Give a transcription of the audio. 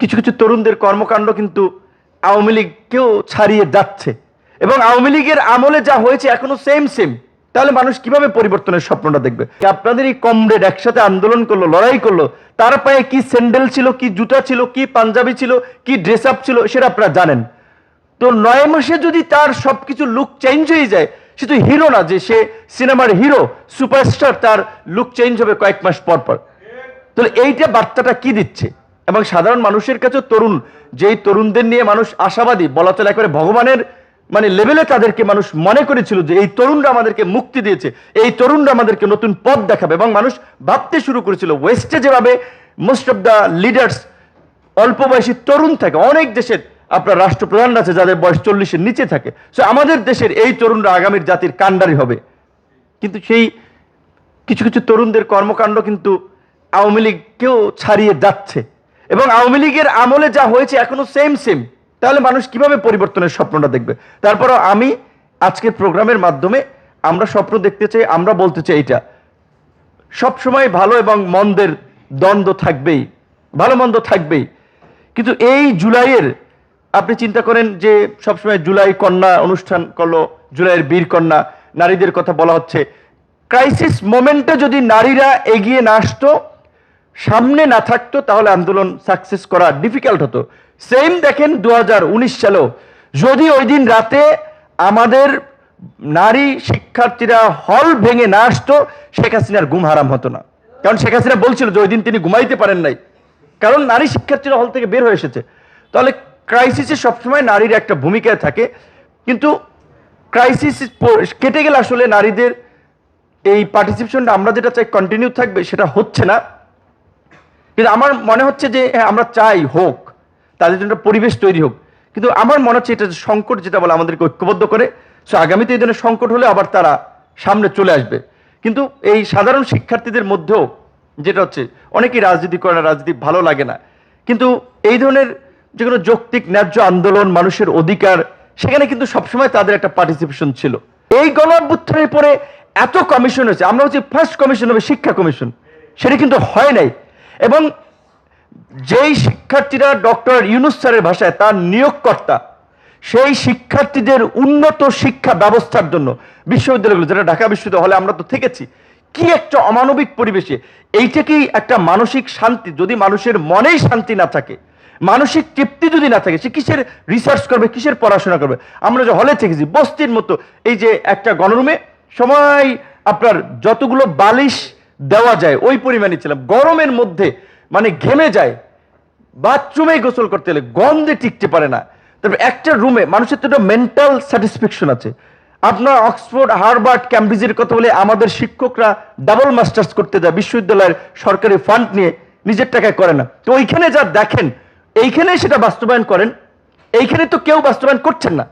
কিছু কিছু তরুণদের কর্মকাণ্ড কিন্তু আওয়ামী লীগকেও ছাড়িয়ে যাচ্ছে। এবং আওয়ামী লীগের আমলে যা হয়েছে এখনও সেম সেম তাহলে মানুষ কীভাবে পরিবর্তনের স্বপ্নটা দেখবে? আপনাদের এই কমরেড একসাথে আন্দোলন করল, লড়াই করল, তার পায়ে কি স্যান্ডেল ছিল, কি জুতা ছিল, কি পাঞ্জাবি ছিল, কি ড্রেস আপ ছিল, সেটা আপনারা জানেন। তো নয় মাসে যদি তার সবকিছু লুক চেঞ্জ হয়ে যায়, সে তো হিরো না, যে সে সিনেমার হিরো সুপারস্টার তার লুক চেঞ্জ হবে কয়েক মাস পর পর। তাহলে এইটা বার্তাটা কি দিচ্ছে? এবং সাধারণ মানুষের কাছে তরুণ, যেই তরুণদের নিয়ে মানুষ আশাবাদী, বলা চলে একবারে ভগবানের মানে লেভেলে তাদেরকে মানুষ মনে করেছিল যে এই তরুণরা আমাদেরকে মুক্তি দিয়েছে, এই তরুণরা আমাদেরকে নতুন পথ দেখাবে এবং মানুষ ভাবতে শুরু করেছিল ওয়েস্টে যেভাবে মোস্ট অফ দ্য লিডার্স অল্প বয়সী তরুণ থাকে, অনেক দেশের আপনার রাষ্ট্রপ্রধান আছে যাদের বয়স চল্লিশের নিচে থাকে সো আমাদের দেশের এই তরুণরা আগামীর জাতির কাণ্ডারি হবে। কিন্তু সেই কিছু কিছু তরুণদের কর্মকাণ্ড কিন্তু আওয়ামী লীগকেও ছাড়িয়ে যাচ্ছে। এবং আওয়ামী লীগের আমলে যা হয়েছে এখনও সেম সেম তাহলে মানুষ কীভাবে পরিবর্তনের স্বপ্নটা দেখবে? তারপরও আমি আজকের প্রোগ্রামের মাধ্যমে আমরা স্বপ্ন দেখতে চাই, আমরা বলতে চাই এটা। সবসময় ভালো এবং মন্দের দ্বন্দ্ব থাকবেই, ভালো মন্দ থাকবেই। কিন্তু এই জুলাইয়ের, আপনি চিন্তা করেন যে সবসময় জুলাই কন্যা অনুষ্ঠান করল, জুলাইয়ের বীর কন্যা, নারীদের কথা বলা হচ্ছে। ক্রাইসিস মোমেন্টে যদি নারীরা এগিয়ে না আসতো সামনে না থাকতো, তাহলে আন্দোলন সাকসেস করা ডিফিকাল্ট হতো। সেম দেখেন দু হাজার উনিশ সালেও। যদি ওই দিন রাতে আমাদের নারী শিক্ষার্থীরা হল ভেঙে না আসতো, শেখ হাসিনার ঘুম হারাম হতো না। কারণ শেখ হাসিনা বলছিল যে ওই দিন তিনি ঘুমাইতে পারেন নাই। কারণ নারী শিক্ষার্থীরা হল থেকে বের হয়ে এসেছে। তাহলে ক্রাইসিসে সবসময় নারীর একটা ভূমিকায় থাকে। কিন্তু ক্রাইসিস কেটে গেলে আসলে নারীদের এই পার্টিসিপেশনটা আমরা যেটা চাই কন্টিনিউ থাকবে, সেটা হচ্ছে না। কিন্তু আমার মনে হচ্ছে যে হ্যাঁ, আমরা চাই হোক তাদের জন্য পরিবেশ তৈরি হোক। কিন্তু আমার মনে হচ্ছে এটা সংকট যেটা বলে আমাদেরকে ঐক্যবদ্ধ করে সো আগামীতে এই ধরনের সংকট হলে আবার তারা সামনে চলে আসবে। কিন্তু এই সাধারণ শিক্ষার্থীদের মধ্যেও যেটা হচ্ছে অনেকেই রাজনীতি করে না রাজনীতি ভালো লাগে না। কিন্তু এই ধরনের যে কোনো যৌক্তিক ন্যায্য আন্দোলন মানুষের অধিকার সেখানে কিন্তু সবসময় তাদের একটা পার্টিসিপেশন ছিল। এই গণঅভ্যুত্থানের পরে এত কমিশন হয়েছে আমরা হচ্ছে ফার্স্ট কমিশন হবে শিক্ষা কমিশন সেটা কিন্তু হয় নাই। এবং যেই শিক্ষার্থীরা ডক্টর ইউনুস স্যারের ভাষায় তার নিয়োগকর্তা, সেই শিক্ষার্থীদের উন্নত শিক্ষা ব্যবস্থার জন্য বিশ্ববিদ্যালয়গুলো, যেটা ঢাকা বিশ্ববিদ্যালয় হলে আমরা তো থেকেছি, কি একটা অমানবিক পরিবেশে, এইটাকেই একটা মানসিক শান্তি, যদি মানুষের মনেই শান্তি না থাকে, মানসিক তৃপ্তি যদি না থাকে, সে কিসের রিসার্চ করবে, কিসের পড়াশোনা করবে? আমরা যে হলে থেকেছি, বস্তির মতো, এই যে একটা গণরুমে, সময় আপনার যতগুলো বালিশ দেওয়া যায়, ওই পরিমাণে ছিলাম। গরমের মধ্যে মানে ঘেমে যায় বাথরুমে গোসল করতে হলে গন্ধে টিকতে পারে না। তারপর একটা রুমে, মানুষের তো একটা মেন্টাল স্যাটিসফ্যাকশন আছে। আপনার অক্সফোর্ড, হার্ভার্ড, ক্যামব্রিজের কথা বলে আমাদের শিক্ষকরা ডাবল মাস্টার্স করতে যায়, বিশ্ববিদ্যালয়ের সরকারি ফান্ড নিয়ে, নিজের টাকায় করে না। তো ওইখানে যা দেখেন, এইখানে সেটা বাস্তবায়ন করেন, এইখানে তো কেউ বাস্তবায়ন করছেন না।